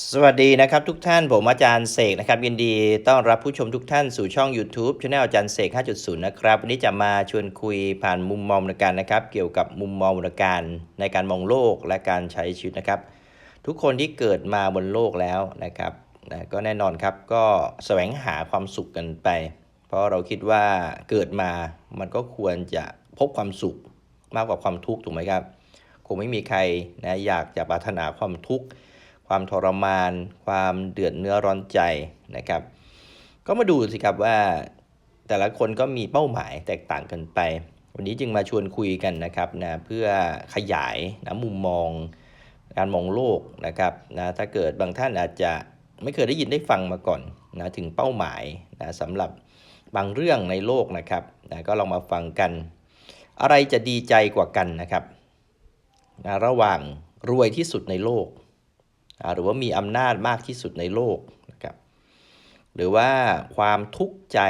สวัสดีนะครับทุกท่านผมอาจารย์เสกนะครับยินดีต้อนรับผู้ชมทุกท่านสู่ช่อง YouTube Channel อาจารย์เสก 5.0 นะครับ วันนี้จะมาชวนคุยผ่านมุมมองในการนะครับ เกี่ยวกับมุมมองในการในการมองโลกและการใช้ชีวิตนะครับ ทุกคนที่เกิดมาบนโลกแล้วนะครับนะก็แน่นอนครับก็แสวงหาความสุขกันไป เพราะเราคิดว่าเกิดมามันก็ควรจะพบความสุขมากกว่าความทุกข์ถูกไหมครับคงไม่มีใครนะอยากจะปรารถนาความทุกข์ ความทรมาน ความเดือดเนื้อร้อนใจนะครับ ก็มาดูสิครับว่าแต่ละคนก็มีเป้าหมายแตกต่างกันไป วันนี้จึงมาชวนคุยกันนะครับนะเพื่อขยายนะมุมมองการมองโลกนะครับนะถ้าเกิดบางท่านอาจจะไม่เคยได้ยินได้ฟังมาก่อนนะถึงเป้าหมายนะสำหรับบางเรื่องในโลกนะครับนะก็ลองมาฟังกัน อะไรจะดีใจกว่ากันนะครับนะระหว่างรวยที่สุดในโลก หรือว่ามีอำนาจมากที่สุดในโลกนะครับหรือว่าความทุกข์ใจ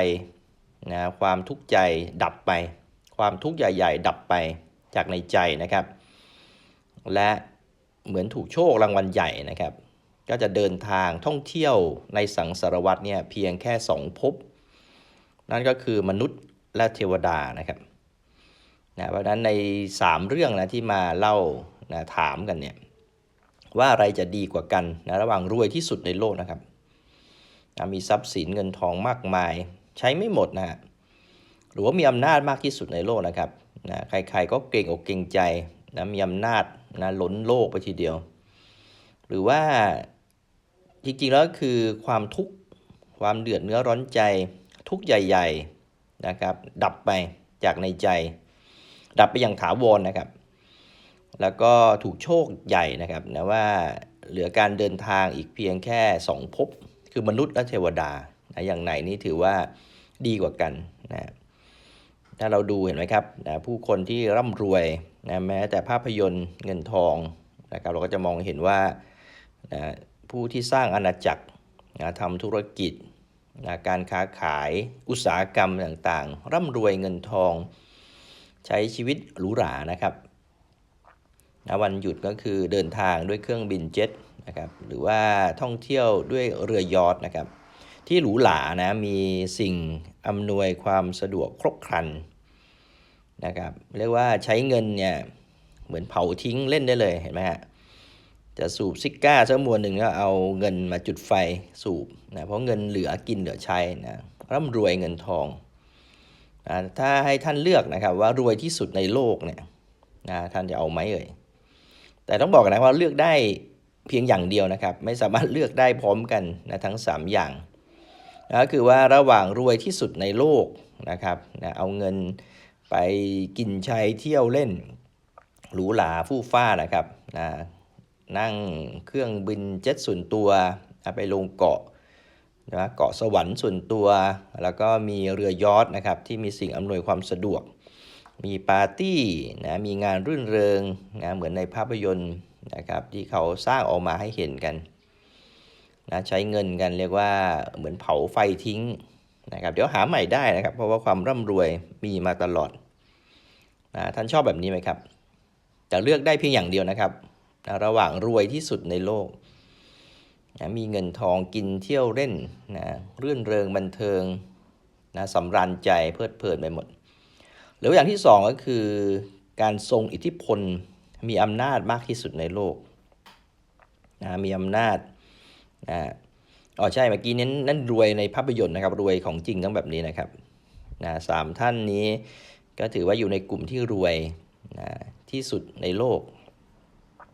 นะความทุกข์ใจดับไป ความทุกข์ใหญ่ ๆ ดับไปจากในใจนะครับ และเหมือนถูกโชครางวัลใหญ่นะครับ ก็จะเดินทางท่องเที่ยวในสังสารวัตเนี่ยเพียงแค่สองภพนั่นก็คือมนุษย์และเทวดานะครับนะเพราะฉะนั้นใน 3 เรื่องนะที่มาเล่านะถามกันเนี่ย ว่าอะไรจะดีกว่ากันนะระหว่างรวยที่สุดในโลกนะครับนะมีทรัพย์สินเงินทองมากมาย ใช้ไม่หมดนะฮะหรือว่ามีอำนาจมากที่สุดในโลกนะครับนะใครๆก็เก่งอกเก่งใจนะมีอำนาจนะล้นโลกไปทีเดียว หรือว่าจริงๆแล้วคือความทุกข์ความเดือดเนื้อร้อนใจทุกข์ใหญ่ ๆนะครับ ดับไปจากในใจ ดับไปอย่างถาวรนะครับ แล้วก็ถูกโชคใหญ่นะครับนะว่าเหลือการเดินทางอีกเพียงแค่สองภพคือมนุษย์และเทวดานะอย่างไหนนี่ถือว่าดีกว่ากันนะถ้าเราดูเห็นไหมครับนะผู้คนที่ร่ำรวยนะแม้แต่ภาพยนตร์เงินทองนะครับเราก็จะมองเห็นว่านะผู้ที่สร้างอาณาจักรนะทำธุรกิจนะการค้าขายอุตสาหกรรมต่างๆ ร่ำรวยเงินทอง ใช้ชีวิตหรูหรานะครับ นะวันหยุดก็คือเดินทางด้วยเครื่องบินเจ็ตนะครับหรือว่าท่องเที่ยวด้วยเรือยอทนะครับ ที่หรูหรานะมีสิ่งอำนวยความสะดวกครบครันนะครับเรียกว่าใช้เงินเนี่ยเหมือนเผาทิ้งเล่นได้เลยเห็นไหมฮะจะสูบซิก้าสักมวนหนึ่งก็เอาเงินมาจุดไฟสูบนะเพราะเงินเหลือกินเหลือใช้นะร่ำรวยเงินทองนะถ้าให้ท่านเลือกนะครับว่ารวยที่สุดในโลกเนี่ยนะท่านจะเอาไหมเอ่ย แต่ต้องบอกนะว่าเลือกได้เพียงอย่างเดียวนะครับ ไม่สามารถเลือกได้พร้อมกันนะทั้ง 3 อย่างนะก็คือว่าระหว่างรวยที่สุดในโลกนะครับนะเอาเงินไปกินชัยเที่ยวเล่นหรูหราฟู่ฟ้านะครับนะนั่งเครื่องบินเจ็ตส่วนตัวนะไปลงเกาะนะเกาะสวรรค์ส่วนตัว แล้วก็มีเรือยอทนะครับที่มีสิ่งอำนวยความสะดวก มีปาร์ตี้นะมีงานรื่นเริงนะเหมือนในภาพยนตร์นะครับที่เขาสร้างออกมาให้เห็นกันนะใช้เงินกันเรียกว่าเหมือนเผาไฟทิ้งนะครับเดี๋ยวหาใหม่ได้นะครับ เพราะว่าความร่ำรวยมีมาตลอดนะท่านชอบแบบนี้ไหมครับ แต่เลือกได้เพียงอย่างเดียวนะครับนะระหว่างรวยที่สุดในโลกนะมีเงินทองกินเที่ยวเล่นนะรื่นเริงบันเทิงนะสำราญใจเพลิดเพลินไปหมด หรืออย่างที่สองก็คือ การทรงอิทธิพลมีอำนาจมากที่สุดในโลกนะมีอำนาจนะอ๋อใช่เมื่อกี้นั้นนั่นรวยในภาพยนตร์นะครับรวยของจริงทั้งแบบนี้นะครับนะสามท่านนี้ก็ถือว่าอยู่ในกลุ่มที่รวยนะที่สุดในโลก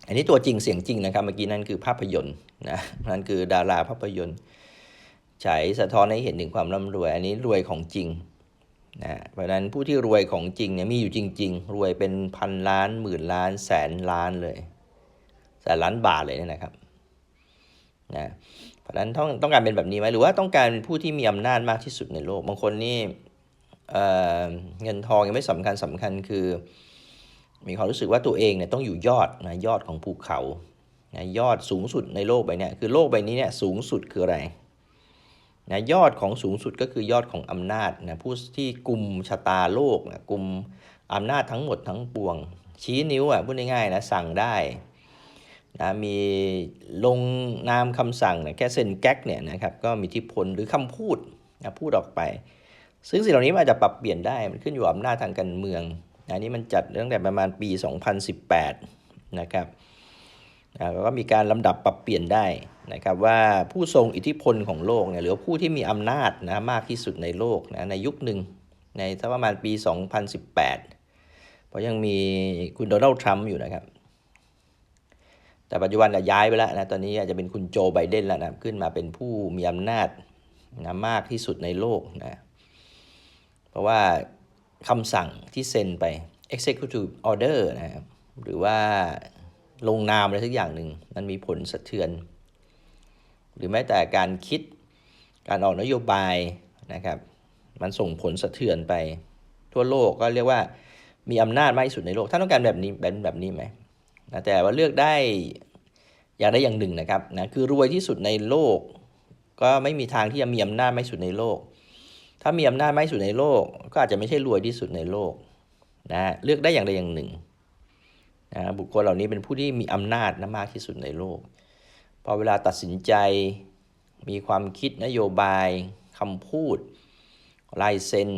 อันนี้ตัวจริงเสียงจริงนะครับเมื่อกี้นั่นคือภาพยนตร์นะนั่นคือดาราภาพยนตร์ฉายสะท้อนให้เห็นถึงความร่ำรวย อันนี้รวยของจริง นะเพราะนั้นผู้ที่รวยของจริงเนี่ยมีอยู่จริง ๆ รวยเป็นพันล้านหมื่นล้านแสนล้านเลยแสนล้านบาทเลยเนี่ยนะครับนะเพราะนั้นต้องต้องการเป็นแบบนี้ไหมหรือว่าต้องการเป็นผู้ที่มีอำนาจมากที่สุดในโลกบางคนนี่เเงินทองยังไม่สำคัญสำคัญคือ มีความรู้สึกว่าตัวเองเนี่ยต้องอยู่ยอดนะยอดของภูเขานะยอดสูงสุดในโลกใบนี้คือโลกใบนี้เนี่ยสูงสุดคืออะไร นะยอดของสูงสุดก็คือยอดของอำนาจนะผู้ที่กลุ่มชะตาโลกนะกลุ่มอำนาจทั้งหมดทั้งปวง ชี้นิ้วอะพูดง่ายๆนะสั่งได้นะมีลงนามคำสั่งนี่ยแค่เซ็นแก๊กเนี่ยนะครับก็มีอิทธิพลหรือคำพูดนะพูดออกไป ซึ่งสิ่งเหล่านี้มันอาจจะปรับเปลี่ยนได้มันขึ้นอยู่อำนาจทางการเมืองอันนี้มันจัดตั้งแต่ประมาณปี 2018 นะครับ แล้วก็มีการลำดับปรับเปลี่ยนได้นะครับว่าผู้ทรงอิทธิพลของโลกเนี่ยหรือว่าผู้ที่มีอำนาจนะมากที่สุดในโลกนะในยุคหนึ่งในสักประมาณปี 2018 เพราะยังมีคุณโดนัลด์ทรัมป์อยู่นะครับ แต่ปัจจุบันน่ะย้ายไปแล้วนะตอนนี้อาจจะเป็นคุณโจไบเดนแล้วนะขึ้นมาเป็นผู้มีอำนาจนะมากที่สุดในโลกนะเพราะว่าคำสั่งที่เซ็นไป executive order นะครับหรือว่า ลงนามอะไรสักอย่างหนึ่งมันมีผลสะเทือน หรือแม้แต่การคิดการออกนโยบายนะครับ มันส่งผลสะเทือนไป ทั่วโลกก็เรียกว่ามีอำนาจมากที่สุดในโลกท่านต้องการแบบนี้แบบแบบนี้ไหมนะแต่ว่าเลือกได้อย่างใดอย่างหนึ่งนะครับนะคือรวยที่สุดในโลก ก็ไม่มีทางที่จะมีอำนาจมากที่สุดในโลก ถ้ามีอำนาจมากที่สุดในโลก ก็อาจจะไม่ใช่รวยที่สุดในโลกนะเลือกได้อย่างใดอย่างหนึ่ง นะบุคคลเหล่านี้เป็นผู้ที่มีอำนาจนะมากที่สุดในโลก พอเวลาตัดสินใจมีความคิดนโยบายคำพูด ลายเซ็น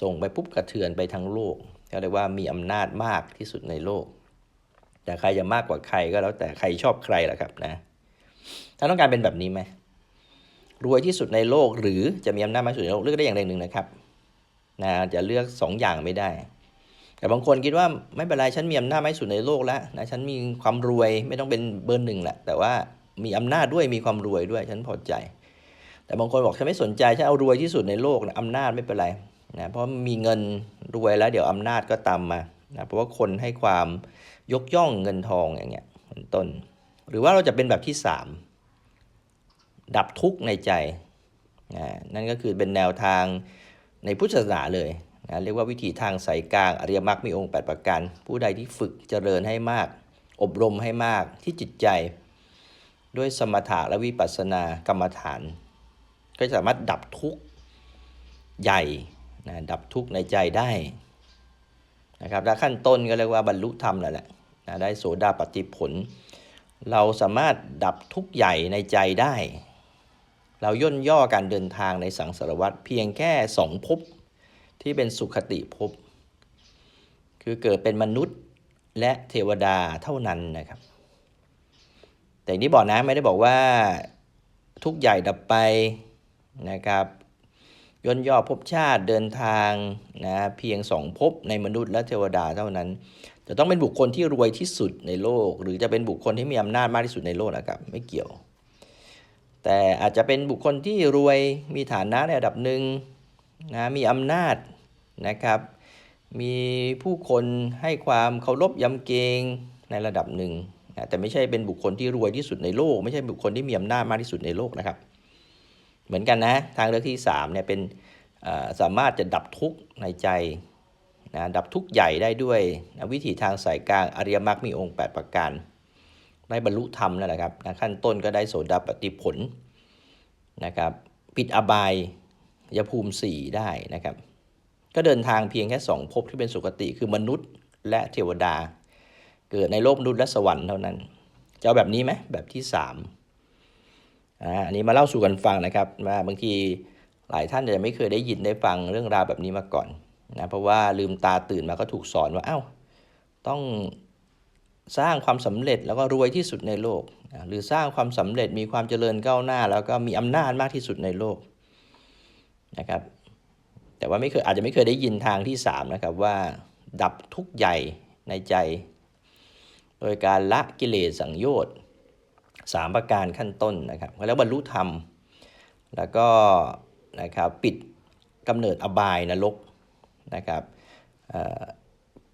ส่งไปปุ๊บกระเทือนไปทั้งโลกเขาเรียกว่ามีอำนาจมากที่สุดในโลก แต่ใครจะมากกว่าใครก็แล้วแต่ใครชอบใครล่ะครับนะถ้าต้องการเป็นแบบนี้ไหมรวยที่สุดในโลกหรือจะมีอำนาจมากที่สุดในโลกเลือกได้อย่างใดหนึ่งนะครับนะจะเลือกสองอย่างไม่ได้ แต่บางคนคิดว่าไม่เป็นไรฉันมีอำนาจไม่สุดในโลกแล้วนะฉันมีความรวยไม่ต้องเป็นเบอร์หนึ่งแหละแต่ว่ามีอำนาจด้วยมีความรวยด้วยฉันพอใจ แต่บางคนบอกฉันไม่สนใจฉันเอารวยที่สุดในโลกนะอำนาจไม่เป็นไรนะเพราะมีเงินรวยแล้วเดี๋ยวอำนาจก็ตามมานะเพราะว่าคนให้ความยกย่องเงินทองอย่างเงี้ยเป็นต้น หรือว่าเราจะเป็นแบบที่สามดับทุกข์ในใจนะนั่นก็คือเป็นแนวทางในพุทธศาสนาเลย นะเรียกว่าวิธีทางสายกลางอริยมรรคมีองค์ 8 ประการ ผู้ใดที่ฝึกเจริญให้มาก อบรมให้มากที่จิตใจ ด้วยสมถะและวิปัสสนากรรมฐาน ก็สามารถดับทุกข์ใหญ่นะดับทุกข์ในใจได้นะครับและขั้นต้นก็เรียกว่าบรรลุธรรมแล้วแหละนะได้โสดาปฏิผล เราสามารถดับทุกข์ใหญ่ในใจได้ เราย่นย่อการเดินทางในสังสารวัฏเพียงแค่สองภพ ที่เป็นสุขติภพ คือเกิดเป็นมนุษย์และเทวดาเท่านั้นนะครับ แต่อย่างที่บอกนะไม่ได้บอกว่าทุกใหญ่ดับไปนะครับย่นย่อภพชาติเดินทางนะเพียงสองภพในมนุษย์และเทวดาเท่านั้น จะต้องเป็นบุคคลที่รวยที่สุดในโลก หรือจะเป็นบุคคลที่มีอำนาจมากที่สุดในโลกนะครับไม่เกี่ยว แต่อาจจะเป็นบุคคลที่รวยมีฐานะในระดับหนึ่ง นะมีอำนาจนะครับ มีผู้คนให้ความเคารพยำเกรงในระดับหนึ่งนะแต่ไม่ใช่เป็นบุคคลที่รวยที่สุดในโลก ไม่ใช่บุคคลที่มีอำนาจมากที่สุดในโลกนะครับ เหมือนกันนะทางเลือกที่3เนี่ยเป็นสามารถจะดับทุกข์ในใจนะดับทุกข์ใหญ่ได้ด้วยนะวิธีทางสายกลางอริยมรรคมีองค์ 8 ประการได้บรรลุธรรมนั่นแหละครับนะขั้นต้นก็ได้โสดาปฏิผลนะครับ ปิดอบาย ยภูมิ 4 ได้นะครับ ก็เดินทางเพียงแค่สองภพที่เป็นสุคติคือมนุษย์และเทวดา เกิดในโลกมนุษย์และสวรรค์เท่านั้น จะเอาแบบนี้ไหมแบบที่สามอ่าอันนี้มาเล่าสู่กันฟังนะครับว่าบางทีหลายท่านอาจจะไม่เคยได้ยินได้ฟังเรื่องราวแบบนี้มาก่อนนะเพราะว่าลืมตาตื่นมาก็ถูกสอนว่าเอ้าต้องสร้างความสำเร็จแล้วก็รวยที่สุดในโลก หรือสร้างความสำเร็จมีความเจริญก้าวหน้า แล้วก็มีอำนาจมากที่สุดในโลก นะครับ แต่ว่าไม่เคยอาจจะไม่เคยได้ยินทางที่สามนะครับว่า ดับทุกใหญ่ในใจ โดยการละกิเลสสังโยชน์สามประการขั้นต้นนะครับแล้วบรรลุธรรม แล้วก็นะครับปิดกำเนิดอบายนรกนะครับเ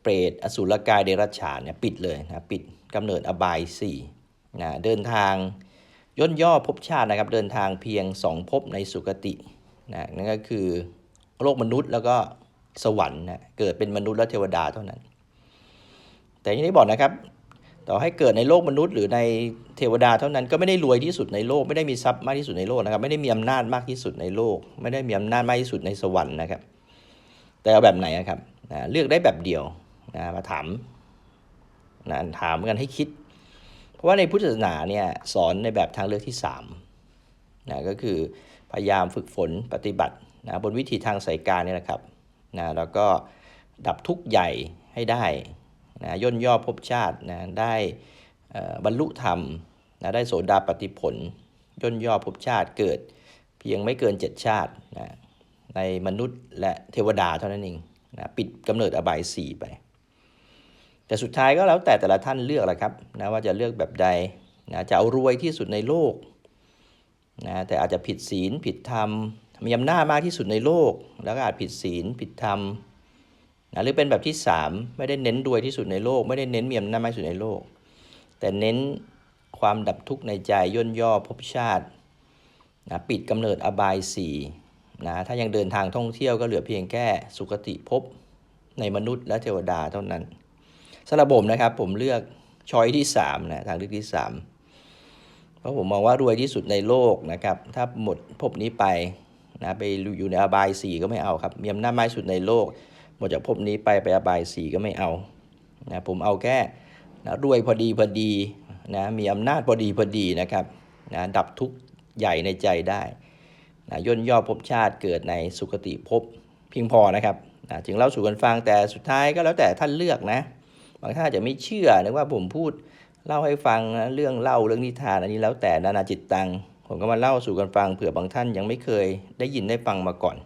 เปรตอสุรกายเดรัจฉานเนี่ยปิดเลยนะปิดกำเนิดอบายสี่นะเดินทางย่นย่อภพชาตินะครับ เดินทางเพียงสองภพในสุคติ นะนั่นก็คือโลกมนุษย์แล้วก็สวรรค์นะเกิดเป็นมนุษย์และเทวดาเท่านั้น แต่อย่างที่บอกนะครับ ต่อให้เกิดในโลกมนุษย์ หรือในเทวดาเท่านั้นก็ไม่ได้รวยที่สุดในโลก ไม่ได้มีทรัพย์มากที่สุดในโลกนะครับ ไม่ได้มีอำนาจมากที่สุดในโลก ไม่ได้มีอำนาจมากที่สุดในสวรรค์นะครับ แต่เอาแบบไหนอะครับนะเลือกได้แบบเดียวนะมาถามนะถามกันให้คิด เพราะว่าในพุทธศาสนาเนี่ยสอนในแบบทางเลือกที่3นะก็คือ พยายามฝึกฝนปฏิบัตินะบนวิธีทางสายการเนี่ยนะครับนะแล้วก็ดับทุกข์ใหญ่ให้ได้นะย่นย่อภพชาตินะได้บรรลุธรรมนะได้โสดาปฏิผล ย่นย่อภพชาติเกิดเพียงไม่เกิน7ชาตินะในมนุษย์และเทวดาเท่านั้นเองนะปิดกำเนิดอบายสี่ไป แต่สุดท้ายก็แล้วแต่แต่ละท่านเลือกแหละครับนะว่าจะเลือกแบบใดนะจะเอารวยที่สุดในโลก นะแต่อาจจะผิดศีลผิดธรรมมีอำนาจมากที่สุดในโลก แล้วก็อาจผิดศีลผิดธรรมนะหรือเป็นแบบที่ 3 ไม่ได้เน้นรวยที่สุดในโลก ไม่ได้เน้นมีอำนาจมากที่สุดในโลก แต่เน้นความดับทุกข์ในใจย่นย่อภพชาตินะปิดกำเนิดอบายสี่นะถ้ายังเดินทางท่องเที่ยวก็เหลือเพียงแค่สุคติภพในมนุษย์และเทวดาเท่านั้นสำหรับผมนะครับผมเลือกช้อยที่3นะทางเลือกที่ 3 ราะผมมองว่ารวยที่สุดในโลกนะครับ ถ้าหมดภพนี้ไปนะไปอยู่ในอบายสี่ก็ไม่เอาครับมีอำนาจมากที่สุดในโลก หมดจากภพนี้ไปไปอบายสี่ก็ไม่เอานะผมเอาแค่นะรวยพอดีพอดีนะมีอำนาจพอดีพอดีนะครับนะดับทุกข์ใหญ่ในใจได้นะย่นย่อภพชาติเกิดในสุคติภพเพียงพอนะครับนะจึงเล่าสู่กันฟังแต่สุดท้ายก็แล้วแต่ท่านเลือกนะ บางท่านอาจจะไม่เชื่อนึกว่าผมพูด เล่าให้ฟังนะเรื่องเล่าเรื่องนิทานอันนี้แล้วแต่นานาจิตตังผมก็มาเล่าสู่กันฟังเผื่อบางท่านยังไม่เคยได้ยินได้ฟังมาก่อน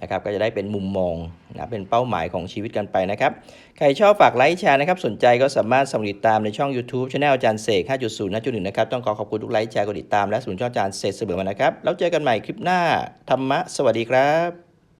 นะครับก็จะได้เป็นมุมมองนะเป็นเป้าหมายของชีวิตกันไปนะครับใครชอบฝากไลค์แชร์นะครับสนใจก็สามารถสมัครติดตามในช่อง YouTube c h anel อาจารย์เสก5.0นะจุดหนึ่งนะครับ ต้องขอขอบคุณทุกไลค์แชร์กดติดตามและศูนช่องอาจารย์เสกเสมอมานะครับ แล้วเจอกันใหม่คลิปหน้าธรรมะสวัสดีครับ